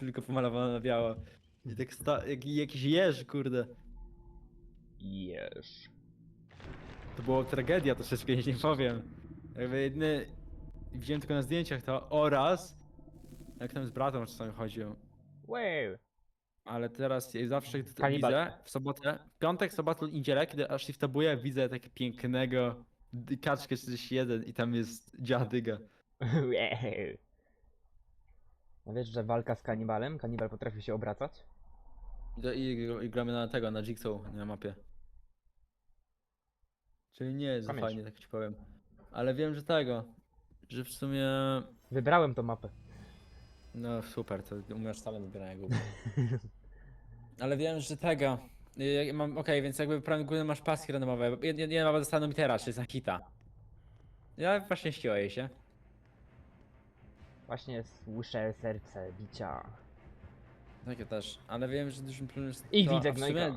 tylko pomalowana na biało. I tak sta- jak, jakiś jeż, kurde. Jeż. To była tragedia troszeczkę, nie powiem. Jakby jedyny... Widziałem tylko na zdjęciach to oraz... Jak tam z bratem czasami chodził. Wow. Ale teraz ja zawsze gdy to Kanibal. widzę w sobotę, w piątek, sobotę, niedzielę, kiedy aż shiftabuję, widzę takie pięknego kaczkę 41 i tam jest dziadyga. Wow. Wiesz, że walka z kanibalem? Kanibal potrafi się obracać? I, i, i gramy na tego, na Jigsaw na mapie. Czyli nie jest za Pamięć. fajnie, tak ci powiem. Ale wiem, że tego, że w sumie... Wybrałem tą mapę. No super, to umiesz same wybierania głupie. Ale wiem, że tego... y, Mam, okej, więc jakby prawdopodobnie masz paski randomowe. Jedna mapa dostaną mi teraz, czyli jest na hita. Ja właśnie ściąłem się. Właśnie słyszę serce bicia. Takie też, ale wiem, że dużym problemem jest I to, a widzę w sumie-.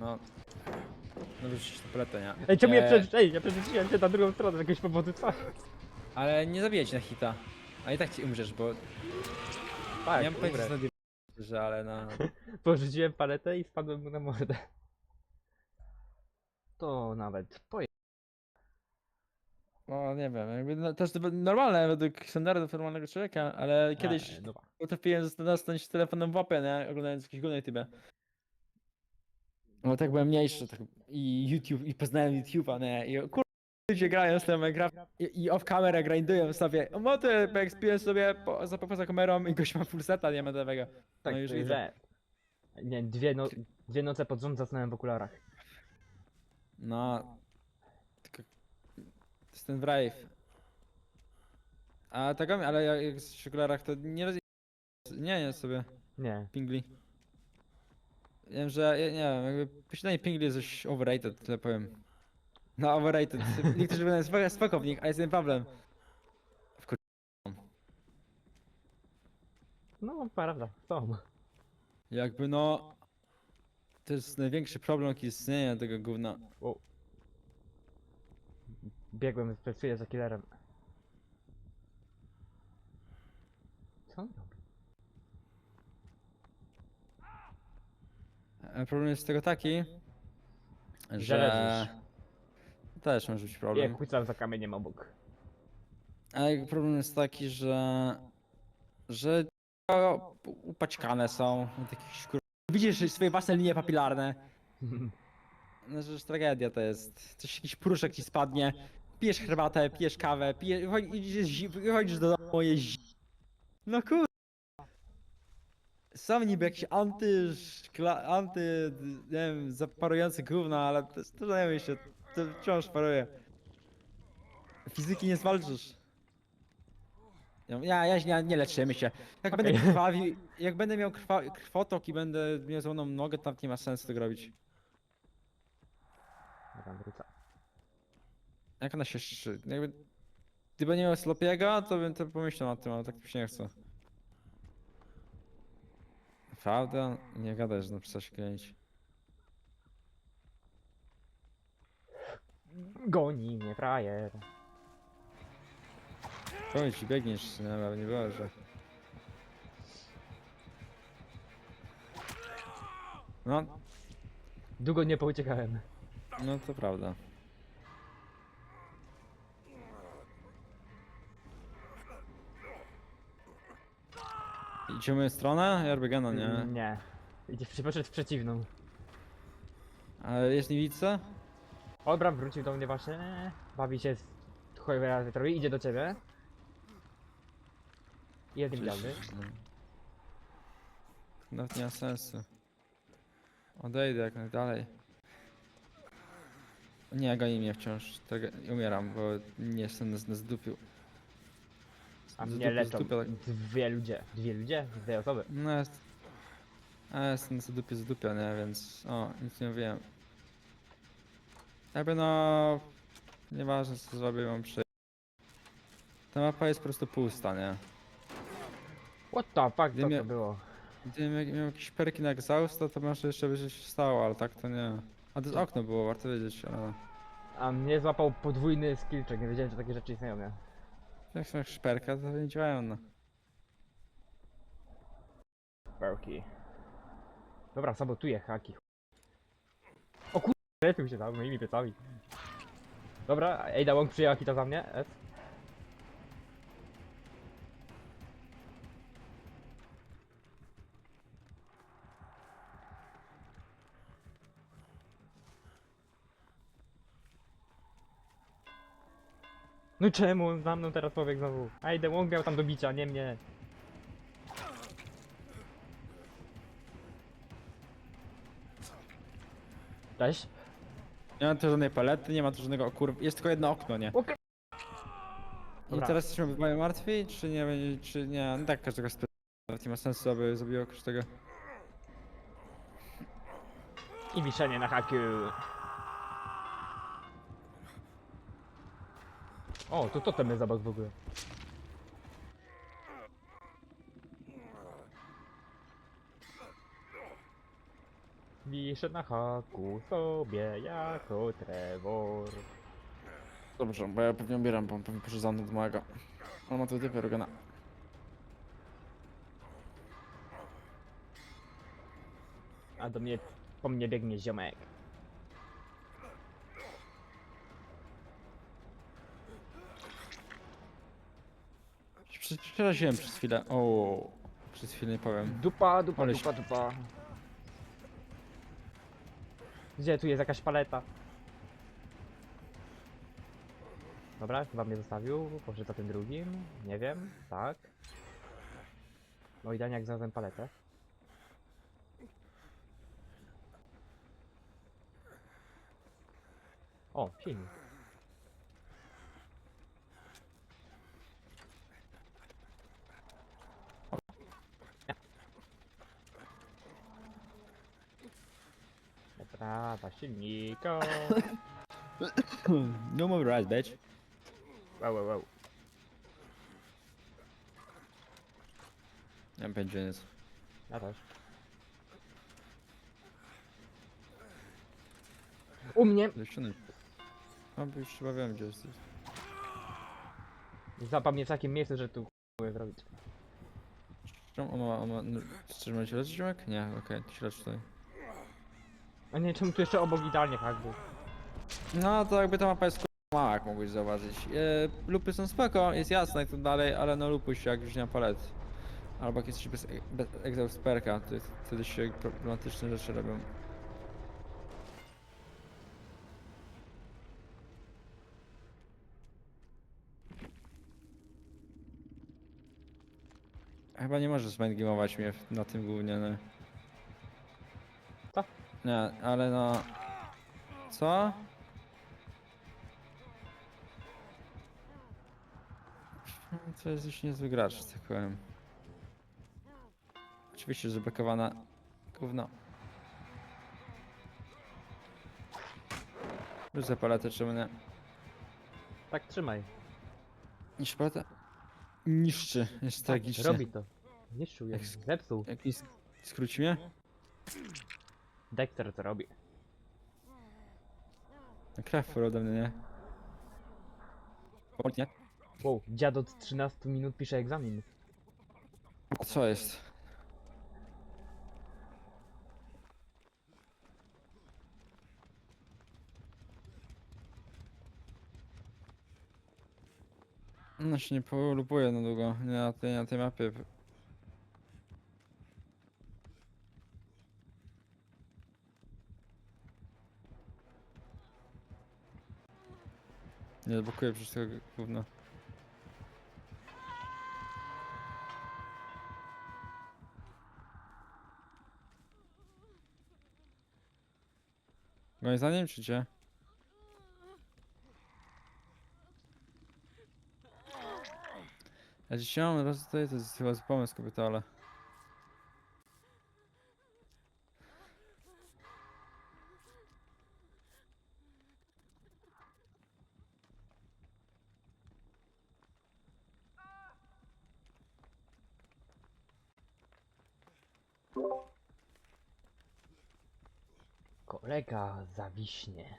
No... No wyrzucić to paletę, nie? Ej, czemu ja Eee, przecież, ej, ja przerzuciłem cię na drugą stronę z jakiegoś powodu, co? Ale nie zabijać na hita. A i tak ci umrzesz, bo Tak, nie mam pojęcia, co zrobię, że ale no... Porzuciłem paletę i spadłem mu na mordę. To nawet poje... No nie wiem, jakby no, też to normalne według standardów normalnego człowieka, ale kiedyś A, no, potrafiłem zastanąć telefonem w łapę, nie? Oglądając jakieś gówno YouTube. No tak byłem mniejszy tak, i YouTube, i poznałem YouTube'a, nie? I kur... ludzie grają z tym, gra i, i off camera grindują sobie. Moty, spiłem sobie po, za, poza kamerą i gość ma full seta diamentowego. tak, No już widzę. że... Nie, dwie, no, dwie noce pod rząd zasnąłem w okularach. No. Ten Brave. A tego, ale jak jak w okularach, to nie roz... Nie, nie sobie. Nie. Pingli. Wiem, że, ja nie wiem, jakby posiadanie pingli jest coś overrated, tyle powiem. No overrated. Niektórzy będą spoko, spoko w nich, a jest ten problem. No, prawda, są. Jakby no... To jest największy problem, jaki istnieje tego gówna. Wow. Biegłem, pracuję za killerem. Co on robi? A problem jest z tego taki, Że że... leżysz. Też może być problem. kłócam za kamieniem obok. A jakby problem jest taki, że... Że... o, Upaćkane są. Takich szkur... Widzisz swoje własne linie papilarne. No, że już tragedia to jest. Coś, jakiś pruszek ci spadnie, pijesz herbatę, pijesz kawę, pijesz, chodzi- idziesz, zi- wychodzisz do domu, jest No kur... Są niby jakieś anty, szkla, anty, nie wiem, zaparujące gówna, ale to, to zajmuje się, to wciąż paruje. Fizyki nie zwalczysz. Ja, ja, ja nie, leczymy się. Jak będę Okej. krwawił, jak będę miał krwa, krwotok i będę miał złoną nogę, nawet nie ma sensu tego robić. Tam wrócę. Jak ona się szy... Jakby... Gdyby nie miał Slopiego, to bym to pomyślał nad tym, ale tak mi się nie chce. Prawda? Nie gadaj, że na psa się kręci. Goni mnie frajer. Powiem ci, biegniesz, nie, ale nie było, że... No, Długo nie pouciekałem. no to prawda. Idziemy w moją stronę? Ja robię gena, nie? Mm, Nie. Idzie w- poszedł w przeciwną. Ale jest niewidzę? Olbram wrócił do mnie właśnie. Bawi się z cholera wiatrowi, idzie do ciebie. Jest niewidzialny. Nawet nie ma sensu. Odejdę jak najdalej. Nie, goni mnie wciąż. Tego, umieram, bo nie jestem na zdupiu. A Z mnie dupy, z leczą dupy, tak. dwie ludzie. Dwie ludzie? Dwie osoby. No jest. A jestem na zadupie zdupia, nie? Więc. O, nic nie wiem. Jakby no. Nieważne co zrobię, mam przy. Ta mapa jest po prostu pusta, nie? What the fuck, co mnie- to było? Gdybym miał, miał jakieś perki na exhausta, to może jeszcze by się stało, ale tak to nie. A to jest okno było, warto wiedzieć, ale... A mnie złapał podwójny skillczek, nie wiedziałem, że takie rzeczy istnieją, nie? Jak są szperka, to nie działają no. Pełki. Dobra, sabotuję haki. O kurde, lepił się tam moimi piecami. Dobra, Ada Wong przyjechał kita za mnie, Ed. No czemu za mną teraz pobiegł znowu? Ejda Wong miał tam do bicia, nie mnie. Cześć. Nie ma tu żadnej palety, nie ma tu żadnego kur... Jest tylko jedno okno, nie? Okej. I Dobra. teraz jesteśmy obydwoje martwi, czy nie będzie, czy nie? No tak, każdego spytać. Nie ma sensu, aby zabiło każdego. I wiszenie na haku. O, to to ten zabawek w ogóle. Wiszę na haku sobie jako Trevor. Dobrze, bo ja pewnie ubieram, bo on pewnie poszedł do mojego. On ma tu typy Rogana. A do mnie, po mnie biegnie ziomek. Przeraziłem przez chwilę. O, przez chwilę nie powiem. Dupa, dupa, Ale dupa, dupa. Gdzie tu jest jakaś paleta? Dobra, chyba mnie zostawił. Może za tym drugim? Nie wiem. Tak. No i jak znalazłem paletę. O, silnik. Naprawa silnika. No move right, bitch. Wow, wow, wow. Wiem, gdzie jest. Ja też. U mnie! Zniszczony. No, bo już chyba wiem, gdzie jesteś. Zapam w takim miejscu, że tu mogę zrobić. Czemu on ma, on ma... no, Czy ma się leczyć, ziomek? Nie, okej, ty się lecz tutaj. A nie, czemu tu jeszcze obok idealnie tak był? No, to jakby ta mapa jest mała, jak mogłeś zauważyć. E, lupy są spoko, jest jasne i tak dalej, ale no lupuś jak już nie ma palet. Albo jak jesteś bez, bez to jest, wtedy się problematyczne rzeczy robią. Chyba nie możesz mindgameować mnie na tym głównie, no. Nie, ale no... Co? To jest już niezły gracz, tak powiem. Oczywiście, że bekowana gówno. Rzucę paletę, czemu nie? Tak, trzymaj. Niszczy paletę? Niszczy, jest Tak, tragicznie. robi to. Niszczył Jak- zepsuł. Jaki sk- skróci mnie? Dexter to robi. Krew ode mnie, nie? O, nie? Wow, dziad od 13 minut pisze egzamin. Co jest? No się nie polupuję na długo, nie na tej, na tej mapie. Nie odblokuję przez tego gówna. Moim zdaniem czy cię? Ja dziś mam raz tutaj, to jest chyba pomysł kobieta, ale... kolega zawiśnie.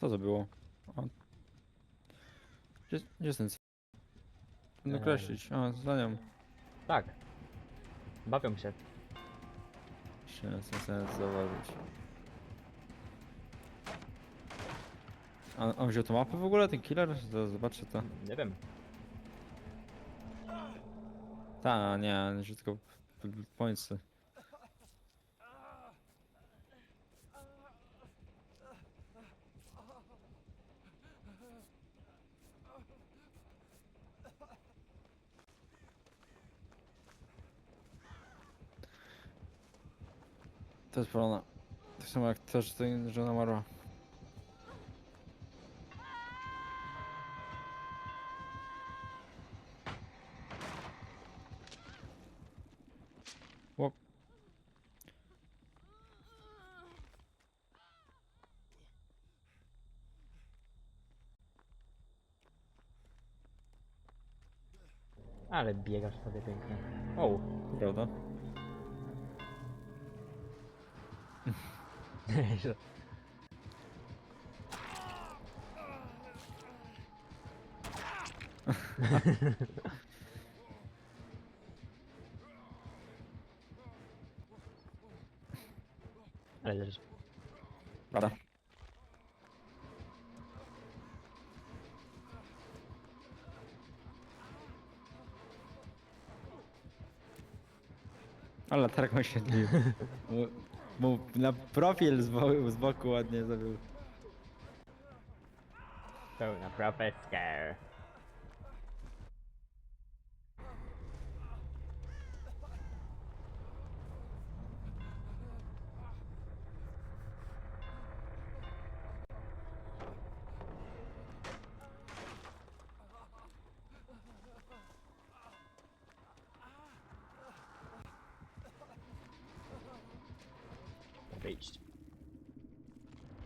Co to było? O. Gdzie, jest ten. Nakreślić. A, zdaniem. Tak. Bawią się. Się nie zauważyć. A on wziął tą mapę w ogóle, ten killer? Zaraz Zobaczę to. Nie wiem. Ta, nie, wziął tylko p- p- pointsy. To jest polona. Tak samo jak to, że to żona Ale biegasz sobie pięknie. O, Prawda? Ale leżysz. Prawda? Ale latarką ma świetlił. Mu, mu na profil z, bo, z boku ładnie zrobił. Pełna profeska. impeached.